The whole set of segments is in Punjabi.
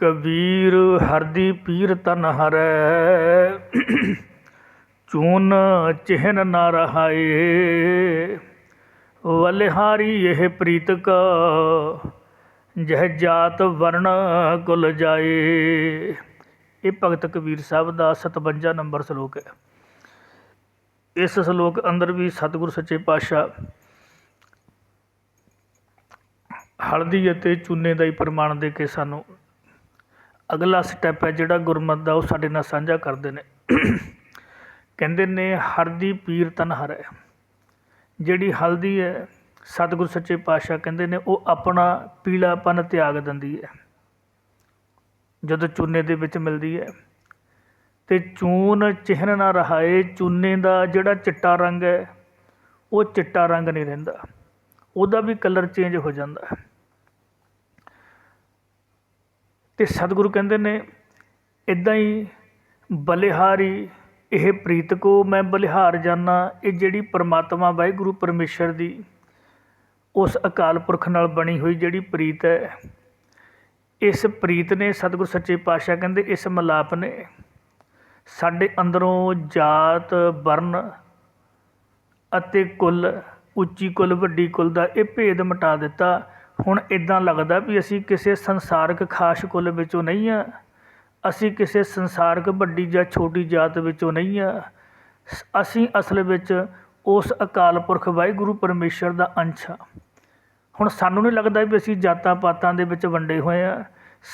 ਕਬੀਰ ਹਰਦੀ ਪੀਰ ਤਨ ਹਰੈ। ਚੂਨ ਚਿਹਨ ਨਾ ਰਹਾਏ। ਵਲਿਹਾਰੀ ਇਹ ਪ੍ਰੀਤ ਕਾ ਜਹ ਜਾਤ ਵਰਣ ਕੁਲ ਜਾਏ। ਇਹ ਭਗਤ ਕਬੀਰ ਸਾਹਿਬ ਦਾ 57 ਨੰਬਰ ਸ਼ਲੋਕ ਹੈ। ਇਸ ਸ਼ਲੋਕ ਅੰਦਰ ਵੀ ਸਤਿਗੁਰ ਸੱਚੇ ਪਾਤਸ਼ਾਹ ਹਲਦੀ ਅਤੇ ਚੂਨੇ ਦਾ ਹੀ ਪ੍ਰਮਾਣ ਦੇ ਕੇ ਸਾਨੂੰ ਅਗਲਾ ਸਟੈਪ ਹੈ ਜਿਹੜਾ ਗੁਰਮਤ ਦਾ, ਉਹ ਸਾਡੇ ਨਾਲ ਸਾਂਝਾ ਕਰਦੇ ਨੇ। ਕਹਿੰਦੇ ਨੇ ਹਰਦੀ ਪੀਰ ਤਨ ਹਰੈ ਜਿਹੜੀ ਹਲਦੀ ਹੈ, ਸਤਿਗੁਰ ਸੱਚੇ ਪਾਤਸ਼ਾਹ ਕਹਿੰਦੇ ਨੇ, ਉਹ ਆਪਣਾ ਪੀਲਾਪਨ ਤਿਆਗ ਦਿੰਦੀ ਹੈ। ਜਦੋਂ ਚੂਨੇ ਦੇ ਵਿੱਚ ਮਿਲਦੀ ਹੈ, ਤੇ ਚੂਨ ਚਿਹਨ ਨਾ ਰਹਾਏ, ਚੂਨੇ ਦਾ ਜਿਹੜਾ ਚਿੱਟਾ ਰੰਗ ਹੈ, ਉਹ ਚਿੱਟਾ ਰੰਗ ਨਹੀਂ ਰਹਿੰਦਾ। ਉਹਦਾ ਵੀ ਕਲਰ ਚੇਂਜ ਹੋ ਜਾਂਦਾ ਹੈ। ਅਤੇ ਸਤਿਗੁਰੂ ਕਹਿੰਦੇ ਨੇ ਇੱਦਾਂ ਹੀ ਬਲਿਹਾਰੀ, ਇਹ ਪ੍ਰੀਤ ਕੋ ਮੈਂ ਬਲਿਹਾਰ ਜਾਣਾ ਇਹ ਜਿਹੜੀ ਪਰਮਾਤਮਾ ਵਾਹਿਗੁਰੂ ਪਰਮੇਸ਼ਰ ਦੀ ਉਸ ਅਕਾਲ ਪੁਰਖ ਨਾਲ ਬਣੀ ਹੋਈ ਜਿਹੜੀ ਪ੍ਰੀਤ ਹੈ, ਇਸ ਪ੍ਰੀਤ ਨੇ ਸਤਿਗੁਰ ਸੱਚੇ ਪਾਤਸ਼ਾਹ ਕਹਿੰਦੇ, ਇਸ ਮਲਾਪ ਨੇ ਸਾਡੇ ਅੰਦਰੋਂ ਜਾਤ ਵਰਨ ਅਤੇ ਕੁੱਲ, ਉੱਚੀ ਕੁੱਲ, ਵੱਡੀ ਕੁੱਲ ਦਾ ਇਹ ਭੇਦ ਮਿਟਾ ਦਿੱਤਾ। ਹੁਣ ਇੱਦਾਂ ਲੱਗਦਾ ਵੀ ਅਸੀਂ ਕਿਸੇ ਸੰਸਾਰਿਕ ਖਾਸ ਕੁੱਲ ਵਿੱਚੋਂ ਨਹੀਂ ਹਾਂ ਅਸੀਂ ਕਿਸੇ ਸੰਸਾਰਿਕ ਵੱਡੀ ਜਾਂ ਛੋਟੀ ਜਾਤ ਵਿੱਚੋਂ ਨਹੀਂ ਆ। ਅਸੀਂ ਅਸਲ ਵਿੱਚ ਉਸ ਅਕਾਲ ਪੁਰਖ ਵਾਹਿਗੁਰੂ ਪਰਮੇਸ਼ਰ ਦਾ ਅੰਸ਼ ਹਾਂ ਹੁਣ ਸਾਨੂੰ ਨਹੀਂ ਲੱਗਦਾ ਵੀ ਅਸੀਂ ਜਾਤਾਂ ਪਾਤਾਂ ਦੇ ਵਿੱਚ ਵੰਡੇ ਹੋਏ ਆ।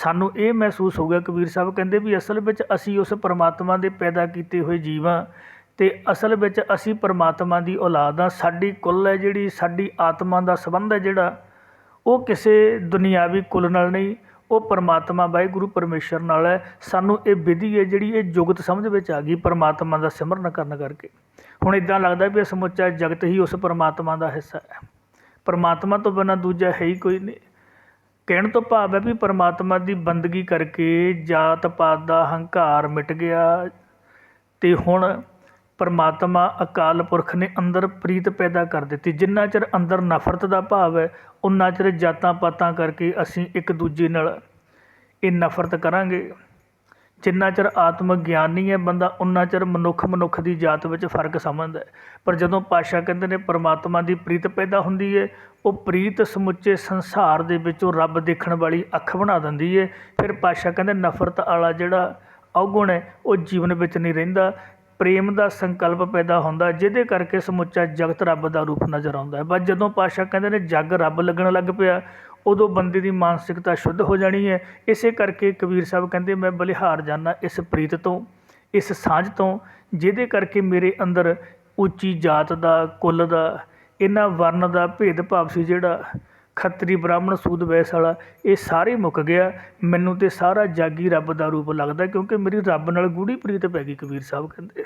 ਸਾਨੂੰ ਇਹ ਮਹਿਸੂਸ ਹੋ ਗਿਆ, ਕਬੀਰ ਸਾਹਿਬ ਕਹਿੰਦੇ ਵੀ ਅਸਲ ਵਿੱਚ ਅਸੀਂ ਉਸ ਪਰਮਾਤਮਾ ਦੇ ਪੈਦਾ ਕੀਤੇ ਹੋਏ ਜੀਵਾਂ ਤੇ ਅਸਲ ਵਿੱਚ ਅਸੀਂ ਪਰਮਾਤਮਾ ਦੀ ਔਲਾਦ ਆ। ਸਾਡੀ ਕੁੱਲ ਹੈ ਜਿਹੜੀ, ਸਾਡੀ ਆਤਮਾ ਦਾ ਸੰਬੰਧ ਹੈ ਜਿਹੜਾ ਉਹ ਕਿਸੇ ਦੁਨਿਆਵੀ ਕੁੱਲ ਨਾਲ ਨਹੀਂ, ਉਹ ਪਰਮਾਤਮਾ ਵਾਹਿਗੁਰੂ ਪਰਮੇਸ਼ਰ ਨਾਲ ਹੈ। ਸਾਨੂੰ ਇਹ ਵਿਧੀ ਹੈ ਜਿਹੜੀ ਇਹ ਜੁਗਤ ਸਮਝ ਵਿੱਚ ਆ ਗਈ ਪਰਮਾਤਮਾ ਦਾ ਸਿਮਰਨ ਕਰਨ ਕਰਕੇ। ਹੁਣ ਇਦਾਂ ਲੱਗਦਾ ਵੀ ਇਹ ਸਮੁੱਚਾ ਜਗਤ ਹੀ ਉਸ ਪਰਮਾਤਮਾ ਦਾ ਹਿੱਸਾ ਹੈ। ਪਰਮਾਤਮਾ ਤੋਂ ਬਿਨਾਂ ਦੂਜਾ ਹੈ ਹੀ ਕੋਈ ਨਹੀਂ। ਕਹਿਣ ਤੋਂ ਭਾਵ ਹੈ ਵੀ ਪਰਮਾਤਮਾ ਦੀ ਬੰਦਗੀ ਕਰਕੇ ਜਾਤ ਪਾਤ ਦਾ ਹੰਕਾਰ ਮਿਟ ਗਿਆ ਤੇ ਹੁਣ ਪਰਮਾਤਮਾ ਅਕਾਲ ਪੁਰਖ ਨੇ ਅੰਦਰ ਪ੍ਰੀਤ ਪੈਦਾ ਕਰ ਦਿੱਤੀ। ਜਿੰਨਾ ਚਿਰ ਅੰਦਰ ਨਫ਼ਰਤ ਦਾ ਭਾਵ ਹੈ ਉਨਾ ਚਿਰ ਜਾਤਾਂ ਪਾਤਾਂ ਕਰਕੇ ਅਸੀਂ ਇੱਕ ਦੂਜੇ ਨਾਲ ਇਹ ਨਫ਼ਰਤ ਕਰਾਂਗੇ। ਜਿੰਨਾ ਚਿਰ ਆਤਮ ਗਿਆਨ ਨਹੀਂ ਹੈ ਬੰਦਾ ਉਨਾ ਚਿਰ ਮਨੁੱਖ ਮਨੁੱਖ ਦੀ ਜਾਤ ਵਿੱਚ ਫ਼ਰਕ ਸਮਝਦਾ ਪਰ ਜਦੋਂ ਪਾਸ਼ਾ ਕਹਿੰਦੇ ਨੇ ਪਰਮਾਤਮਾ ਦੀ ਪ੍ਰੀਤ ਪੈਦਾ ਹੁੰਦੀ ਹੈ, ਉਹ ਪ੍ਰੀਤ ਸਮੁੱਚੇ ਸੰਸਾਰ ਦੇ ਵਿੱਚੋਂ ਰੱਬ ਦੇਖਣ ਵਾਲੀ ਅੱਖ ਬਣਾ ਦਿੰਦੀ ਹੈ। ਫਿਰ ਪਾਸ਼ਾ ਕਹਿੰਦੇ ਨਫ਼ਰਤ ਵਾਲਾ ਜਿਹੜਾ ਔਗੁਣ ਹੈ, ਉਹ ਜੀਵਨ ਵਿੱਚ ਨਹੀਂ ਰਹਿੰਦਾ। ਪ੍ਰੇਮ ਦਾ ਸੰਕਲਪ ਪੈਦਾ ਹੁੰਦਾ, ਜਿਹਦੇ ਕਰਕੇ ਸਮੁੱਚਾ ਜਗਤ ਰੱਬ ਦਾ ਰੂਪ ਨਜ਼ਰ ਆਉਂਦਾ ਬਸ ਜਦੋਂ ਪਾਤਸ਼ਾਹ ਕਹਿੰਦੇ ਨੇ, ਜੱਗ ਰੱਬ ਲੱਗਣ ਲੱਗ ਪਿਆ, ਉਦੋਂ ਬੰਦੇ ਦੀ ਮਾਨਸਿਕਤਾ ਸ਼ੁੱਧ ਹੋ ਜਾਣੀ ਹੈ। ਇਸੇ ਕਰਕੇ ਕਬੀਰ ਸਾਹਿਬ ਕਹਿੰਦੇ, ਮੈਂ ਬਲਿਹਾਰ ਜਾਣਾ ਇਸ ਪ੍ਰੀਤ ਤੋਂ, ਇਸ ਸਾਂਝ ਤੋਂ, ਜਿਹਦੇ ਕਰਕੇ ਮੇਰੇ ਅੰਦਰ ਉੱਚੀ ਜਾਤ ਦਾ, ਕੁੱਲ ਦਾ, ਇਹਨਾਂ ਵਰਨ ਦਾ ਭੇਦਭਾਵ ਸੀ ਜਿਹੜਾ ਖੱਤਰੀ ਬ੍ਰਾਹਮਣ ਸੂਦ ਵੈਸ ਵਾਲਾ, ਇਹ ਸਾਰੇ ਮੁੱਕ ਗਿਆ। ਮੈਨੂੰ ਤਾਂ ਸਾਰਾ ਜਾਗੀ ਰੱਬ ਦਾ ਰੂਪ ਲੱਗਦਾ ਕਿਉਂਕਿ ਮੇਰੀ ਰੱਬ ਨਾਲ ਗੂੜੀ ਪ੍ਰੀਤ ਪੈ ਗਈ ਕਬੀਰ ਸਾਹਿਬ ਕਹਿੰਦੇ।